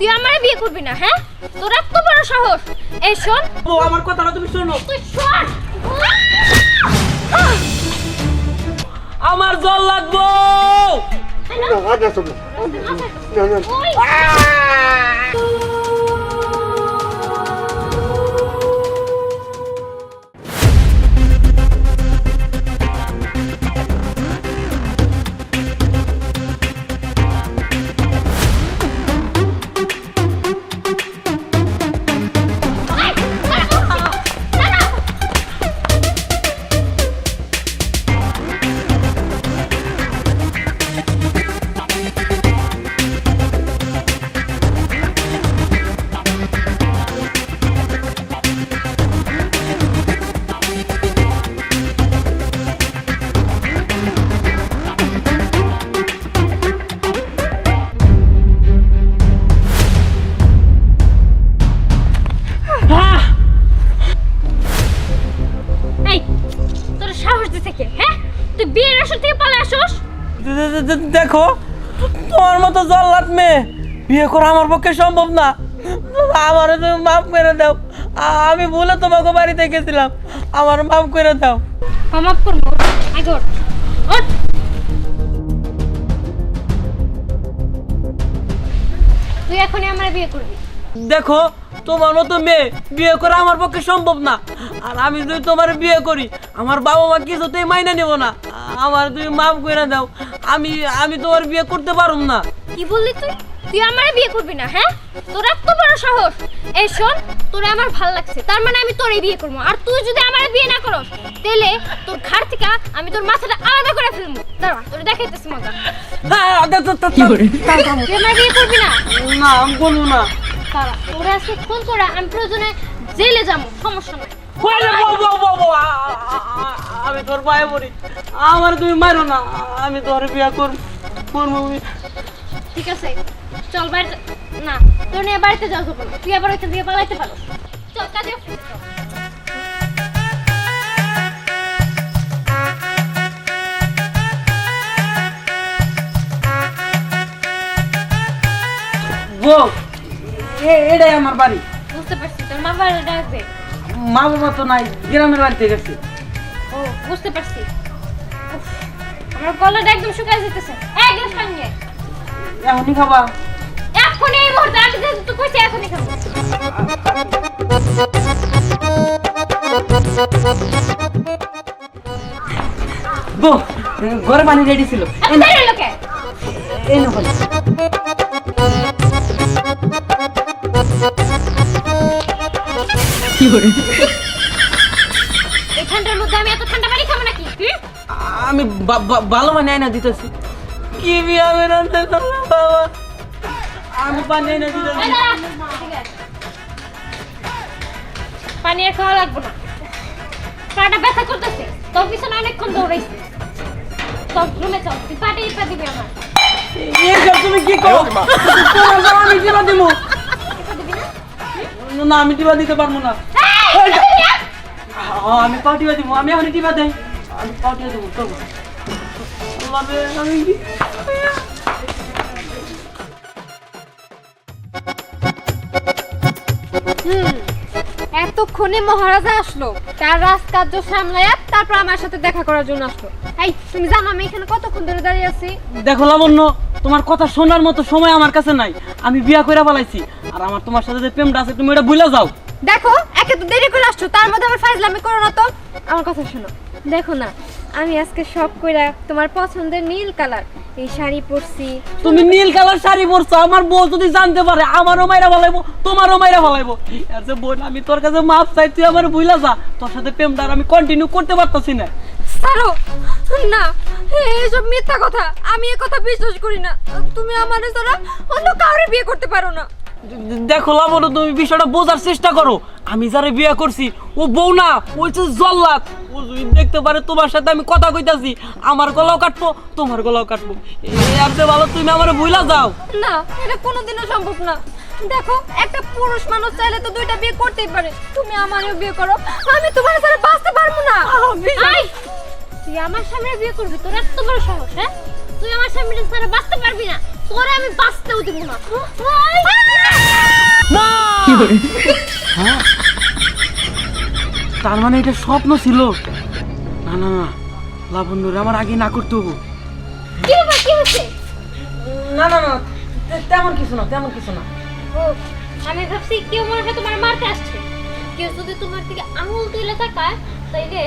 তুই আমারে বিয়ে করবি না হ্যাঁ? তোর এত বড় সাহস। এই শোন। ও আমার কথাটা তুমি শোনো। তুই শোন। আমার জল লাগবো। না না এই দেখো তোমার মতো জল্লাদ মেয়ে বিয়ে করা আমার পক্ষে সম্ভব না। আমার তুমি মাফ করে দাও। আমি ভুলে তোমাকে বাড়িতে গেছিলাম। আমার মাফ করে দাও। মাফ করব। আগে ওঠ ওঠ। তুই এখনই আমার বিয়ে করবি। দেখো তোমার মতো মেয়ে বিয়ে করা আমার পক্ষে সম্ভব না। আর আমি যদি তোমার বিয়ে করি আমার বাবা মা কিছুতেই মাইনে নেব না। আমার তুমি মাফ করে দাও। আমি আমি তোমার বিয়ে করতে পারুম না। কি বললি তুই? তুই আমার বিয়ে করবি না হ্যাঁ? তোর এত বড় সাহস। এই শোন তোরে আমার ভালো লাগছে। তার মানে আমি তোরে বিয়ে করব। আর তুই যদি আমারে বিয়ে না করস তাহলে তোর ঘাড় থেকে আমি তোর মাথাটা আলাদা করে ফেলব। দাঁড়া তোরে দেখাইতেছি মজা। দে- তুই আমার বিয়ে করবি না? না আমি করব না। দাঁড়া তোরে আজকে ফোন করে আমি প্রয়োজনে জেলে যাব। সমস্যা নাই। আমি তোর পায়ে পড়ি। আমার তুমি মারো না আমি তোর বিয়ে করব করব। ঠিক আছে চল বাড়িতে না তোর নিয়ে বাড়িতে যাও যখন তুই আবার ওইখান থেকে পালাইতে পারো। চল কাজে এটাই আমার বাড়ি। বুঝতে পারছি তোর মা বাড়ি ডাকবে। মা বাবা তো নাই গ্রামের বাড়িতে গেছে। ও বুঝতে পারছি। উফ, আমার গলাটা একদম শুকায় যেতেছে। এক গ্লাস পানি নিয়ে আয়। এখনই খাবা? এক্ষুনি এই মুহূর্তে আমি যেহেতু তো কইছি এখনই খাব। বউ ঘরে পানি রেডি ছিল। কে? এই নাও পানি। এই ঠান্ডার মধ্যে আমি এত ঠান্ডা পানি খাব নাকি? হুম? আমি ভালো পানি আইনা দিতেছি। কি বিয়া করে আনতে বাবা। আমি পানি দিতেছি। পানি আর খাওয়া লাগবে না। পাটা ব্যথা করতেছে। তোর পিছনে অনেকক্ষণ দৌড়াইছি। তোর রুমে চল তুই পাটি ইপা দিবি আমার। এইসব তুমি কি করো তোমার বাবা আমি টিপা দিব না? না আমি টিপা দিতে পারব না না? আমি পাও টিপা দিব আমি এখন টিপা দেই। আমি পাও টিপা দেবো হুম এতক্ষণে মহারাজা আসলো। তার রাজকার্য সামলায়া তারপর আমার সাথে দেখা করার জন্য আসলো। এই তুমি জানো আমি এখানে কতক্ষণ ধরে দাঁড়িয়ে আছি? দেখো লাবণ্য তোমার কথা শোনার মতো সময় আমার কাছে নাই। আমি বিয়া করে ফেলাইছি আর আমার তোমার সাথে যে প্রেমটা আছে তুমি এটা ভুলে যাও। দেখো একে তো দেরি করে আসছো তার মধ্যে আমার ফাইজলামি করো না তো। আমার কথা শোনো দেখো না আমি আজকে সব কইরা তোমার পছন্দের নীল কালার এই শাড়ি পরছি। তুমি নীল কালার শাড়ি পরছো আমার বউ যদি জানতে পারে আমারও মাইরা ফেলাইবো তোমারও মাইরা ফেলাইবো। আচ্ছা বোন আমি তোর কাছে মাপ চাই তুই আমার ভুলা যা তোর সাথে প্রেমটা আর আমি কন্টিনিউ করতে পারতাছি না। ছাড়ো না এইসব মিথ্যা কথা আমি এ কথা বিশ্বাস করি না। তুমি আমার ছাড়া অন্য কাউরে বিয়ে করতে পারো না। দেখো লাবণ্য তুমি বিষয়টা বোঝার চেষ্টা করো। আমি যারে বিয়ে করছি ও বউ না ওই যে জল্লাদ। ও যদি দেখতে পারে তোমার সাথে আমি কথা কইতাছি আমার গলাও কাটবো তোমার গলাও কাটবো। এই আর যে ভালো তুমি আমার ভুলা যাও। না এটা কোনোদিনও সম্ভব না। দেখো একটা পুরুষ মানুষ চাইলে তো দুইটা বিয়ে করতেই পারে। তুমি আমারও বিয়ে করো আমি তোমার সাথে বাঁচতে পারব না। তুই আমার সামনে বিয়ে করবি তোর এত বড় সাহস হ্যাঁ? তুই আমার সামনে ছাড়া বাঁচতে পারবি না তোরে আমি বাঁচতেও দিব না। ওই! না হ্যাঁ? তার মানে এটা স্বপ্ন ছিল? না না না। লাবণ্য রে আমার আগে না করতে হব। কি ব্যাপার? কি হচ্ছে? না না না। তেমন কিছু না তেমন কিছু না। ও আমি ভাবছি কেউ মনে হয় তোমার মারতে আসছে। কেউ যদি তোমার দিকে আঙুল তুলে তাকায় তাইলে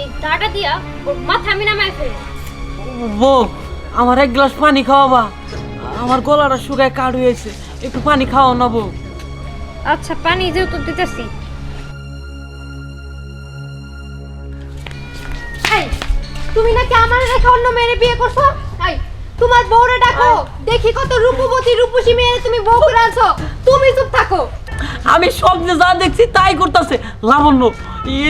এই দাটা দিয়া ওর মাথা আমি নামায় ফেলি বউ আমার এক গ্লাস পানি খাওয়াবা। আমার গলাটা শুকায় কাঠ হয়েছে। একটু পানি খাওয়াও না বউ আচ্ছা পানি যেহেতু দিতেছি। তুমি নাকি আমার রেখে অন্য মেয়ের বিয়ে করছ? তোমার বউরে ডাকো। দেখি কত রূপবতী রূপসী মেয়ে তুমি বউ করে আনছো। তুমি চুপ থাকো। আমি সব যে যা দেখছি তাই করতেছে। লাবণ্য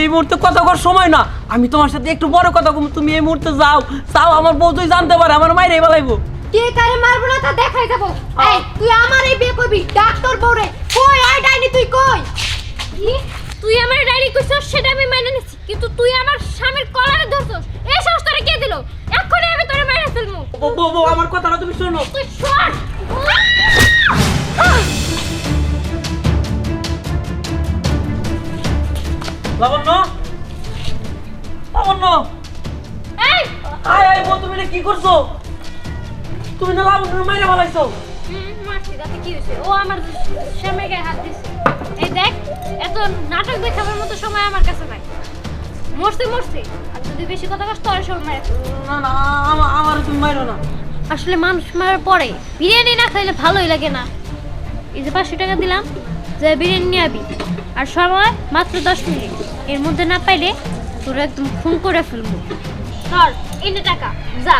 এই মুহূর্তে কথা কর সময় না। আমি তোমার সাথে একটু বড় কথা কম। তুমি এই মুহূর্তে যাও। যাও আমার বউ তুই জানতে পারে আমার মায়ের বলাইবো কে কারে মারবো না তা দেখাই যাব। এই তুই আমারই বিয়ে করবি ডাক্তার বউরে। কই আই ডাইনি তুই কই? কি? তুই আমার ডায়েরি কইছস সেটা আমি মেনে নিচ্ছি কিন্তু তুই আমার স্বামীর কলারে ধরছস। এই সাহস তোরে কে দিল? এক্ষুনি আমি তোরে মেরে ফেলব। বউ বউ, আমার কথাটা তুমি শোনো। তুই সর লাবণ্য? লাবণ্য? এই! আয় আয় বউ তুমি কি করছ? তুমি না লাবণ্য মাইরে বলাইছো হুম, মারছি তাতে কি হয়েছে? ও আমার গায়ে হাত দিছে। এই দেখ এত নাটক দেখাবার মতো সময় আমার কাছে নাই। মরছে মরছে। আর যদি বেশি কথা কস তোর সব মেরে না না আমার তুমি না। আসলে মানুষ মারার পরে বিরিয়ানি না খাইলে ভালোই লাগে না। এই যে পাঁচশো টাকা দিলাম যে বিরিয়ানি নিয়ে আবি। আর সময় মাত্র দশ মিনিট। এর মধ্যে না পাইলে তোরা একদম খুন করে ফেলব। ধর এনে টাকা যা।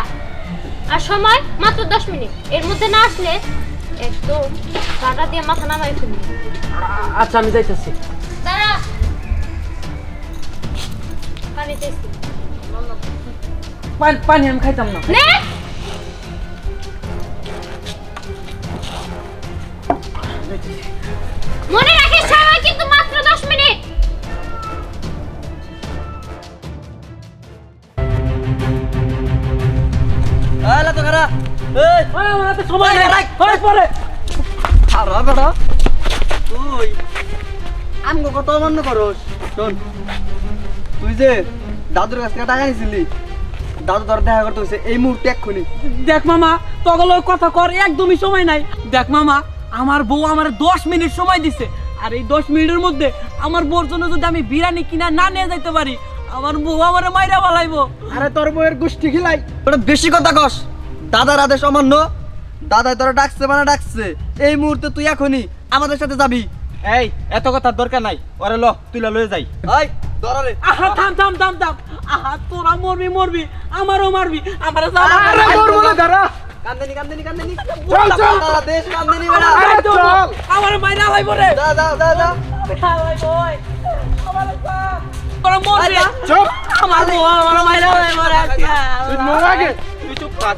আর সময় মাত্র দশ মিনিট। এর মধ্যে না আসলে একদম কাটা দিয়ে মাথা নামাই ফেলব। আ- আচ্ছা আমি যাইতেছি। দাঁড়া। পানি চাইছি। পানি পানি আমি খাইতাম না। আর বেটা তুই। আমগো কত অমান্য করস? শোন। তুই যে দাদুর কাছ থেকে টাকা নিয়েছিলি দাদু তোর দেখা করতে হয়েছে এই মুহূর্তে এক্ষুনি। দেখ মামা তখন কথা কর একদমই সময় নাই। দেখ মামা আমার বউ আমার দশ মিনিট সময় দিছে। আর এই দশ মিনিটের মধ্যে আমার বউর জন্য যদি আমি বিরিয়ানি কিনা না নিয়ে যাইতে পারি আমার বউ আমার মাইরা বালাইবো আরে তোর বউয়ের গোষ্ঠী খিলাই। বেশি কথা কস। দাদার আদেশ অমান্য। দাদাই তোরা ডাকছে মানে ডাকছে। এই মুহূর্তে তুই এখনই আমাদের সাথে যাবি। এই এত কথার দরকার নাই। ওরে ল তুই ল লয়ে যাই। এই দরারে আহা থাম থাম থাম থাম। আহা তোরা মরবি মরবি। আমারও মারবি। আমার দাঁড়া। কান্দেনি কান্দেনি কান্দেনি। চল, চল। দাদা দেশ কান্দেনি বেড়া। আমার মাইরা লাইবো রে। যা যা যা যা। লাইবো ওই আমার তোরা মরবি চুপ আমার মাইরা লাইবো রে। তুই নো আগে। তুই চুপ থাক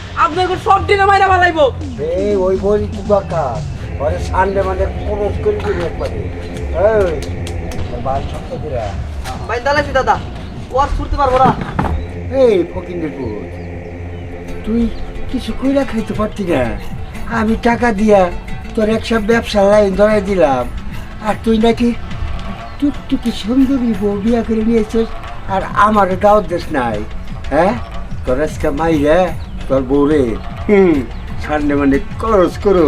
আপনাকে সব দিনে মাইরা ফেলাইবো। এই ওই বলি কি দরকার। ওরে সানডে মানে ক্লোজ করে দিবি একবারে। এই বাল শক্ত দিরা ভাই দালাইছি দাদা। ও আর ছুটতে পারব না। এই ফকিন্দের পুত তুই কিছু কইরা খাইতে পারতি না। আমি টাকা দিয়া তোর একসব ব্যবসা লাইন ধরাই দিলাম। আর তুই নাকি টুকটুকি সুন্দরী বউ বিয়া করে নিয়েছিস আর আমার দাওয়াত দেশ নাই। হ্যাঁ? তোর আজকে মাইরা তোর বউরে হুম সানডে মানে ক্লোজ করো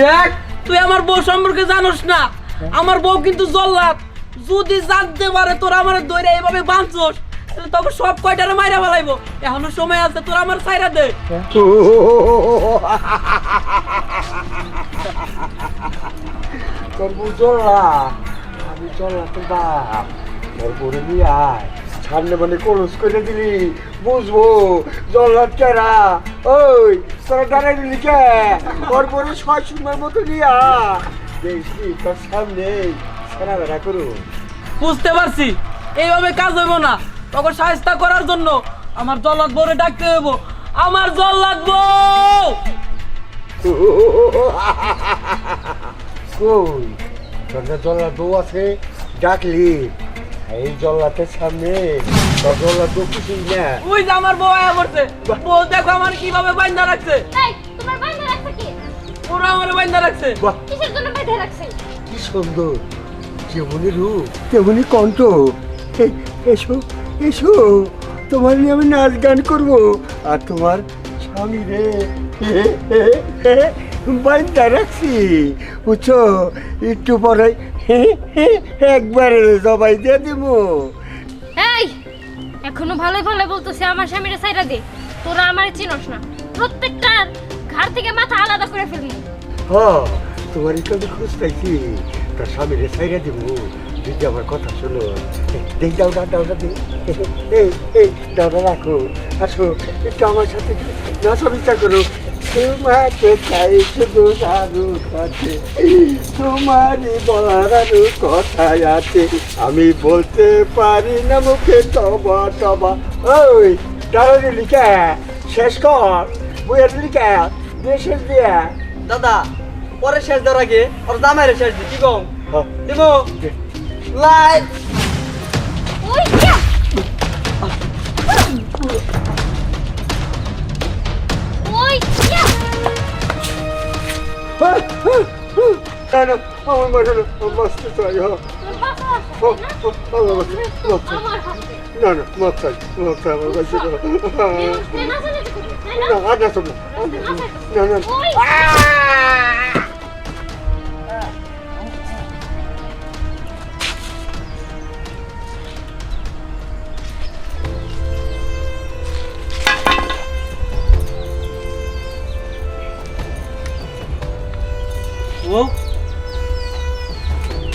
দেখ তুই আমার বউ সম্পর্কে জানোস না আমার বউ কিন্তু জল্লাদ যদি জানতে পারে তোর আমার দইরা এইভাবে তাহলে তখন সব কয়টারে মাইরা ফেলাইবো এখনও সময় আছে তোর আমার সাইরা দে তোর চললা আমি চললা তোর বাপ তোর বউরে নিয়ে আয় সামনে মানে কলস করে দিলি বুঝব জল্লাদ কেরা ওই তোরা লিখে দিলি কে ওর পরে ছয় সুন্দর মতো নিয়া। দেখি তোর সামনে সেনা বেড়া করু বুঝতে পারছি। এইভাবে কাজ হইব না। তখন সাহায্য করার জন্য আমার জল্লাদ বউরে ডাকতে হইব। আমার জল্লাদ বউ কই? তোর না জল্লাদ বউ আছে ডাকলি। এই জল্লাদের সামনে। কিছু না ওই যে আমার বউ আয়া পড়ছে। বউ দেখো আমার কীভাবে বাইন্দা রাখছে। এই তোমার বাইন্ধা রাখছে কি? ওরা আমার বাইন্দা রাখছে। বাহ। কিসের জন্য বাইন্ধা রাখছে? কি সুন্দর যেমনই রূপ তেমনই কণ্ঠ। এই, এসো এসো তোমার নিয়ে আমি নাচ গান করব। আর তোমার স্বামী রে বাইন্দা রাখছি। বুঝছ? একটু পরে একবারে জবাই দিয়ে দিব এখনও ভালোই ভালো বলতেছে, আমার স্বামীরা সাইরা দে। তোরা আমার চিনস না। প্রত্যেকটার ঘাড় থেকে মাথা আলাদা করে ফেলবি। হ, তোমার তো খুশ খোঁজ পাইছি। তার স্বামী রে সাইরা দিব। যদি আমার কথা শোনো দেখ দাও দাও দাও দাও এই এই, দাও রাখো। আসো, একটু আমার সাথে নাচা বিচার করো। তোমাকে চাই শুধু আরু কাছে। তোমারই বলার আরু কথাই আছে। আমি বলতে পারি না মুখে তবা তবা। ওই দাঁড়ালি লিখা শেষ কর। বইয়ের লিখা দিয়ে শেষ দিয়া। দাদা পরে শেষ দেওয়ার আগে ওর জামাইরে শেষ দি কি কম? দিব? লাইট! ওই কেন আমার মাথাটা মস্ত চাই হ্যাঁ না? না মত চাই মত চাই আমার তাই না? আর না না না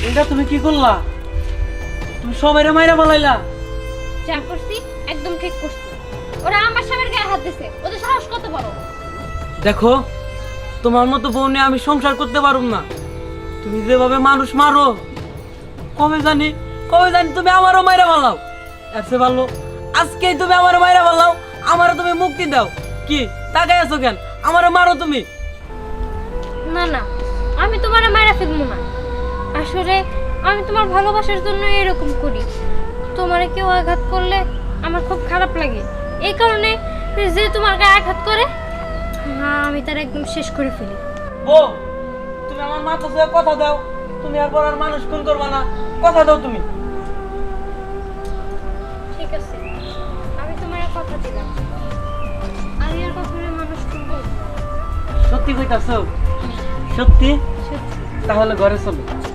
এটা তুমি কি করলা? তুমি সবাই মাইরা বলাইলা যা করছি একদম ঠিক করছি। ওরা আমার স্বামীর গায়ে হাত দিছে। ওদের সাহস কত বড়? দেখো তোমার মতো বউ নিয়ে আমি সংসার করতে পারুম না। তুমি যেভাবে মানুষ মারো কবে জানি কবে জানি তুমি আমারও মাইরা ভালাও এসে ভালো আজকেই তুমি আমারও মাইরা ভালাও আমারও তুমি মুক্তি দাও। কি তাকাই আছো কেন? আমারও মারো তুমি। না না। আমি তোমার মায়েরা ফেলব না। আসলে আমি তোমার ভালোবাসার জন্য এরকম করি। তোমার কেউ আঘাত করলে আমার খুব খারাপ লাগে। এই কারণে যে তোমার গায়ে আঘাত করে আমি তার একদম শেষ করে ফেলি। বউ তুমি আমার মাথা ছুঁয়ে কথা দাও। তুমি আর পর আর মানুষ খুন করবা না। কথা দাও তুমি। ঠিক আছে আমি তোমার কথা দিলাম। আমি আর কখনো মানুষ করব সত্যি কইতাছো? সত্যি? তাহলে ঘরে চলো। আচ্ছা।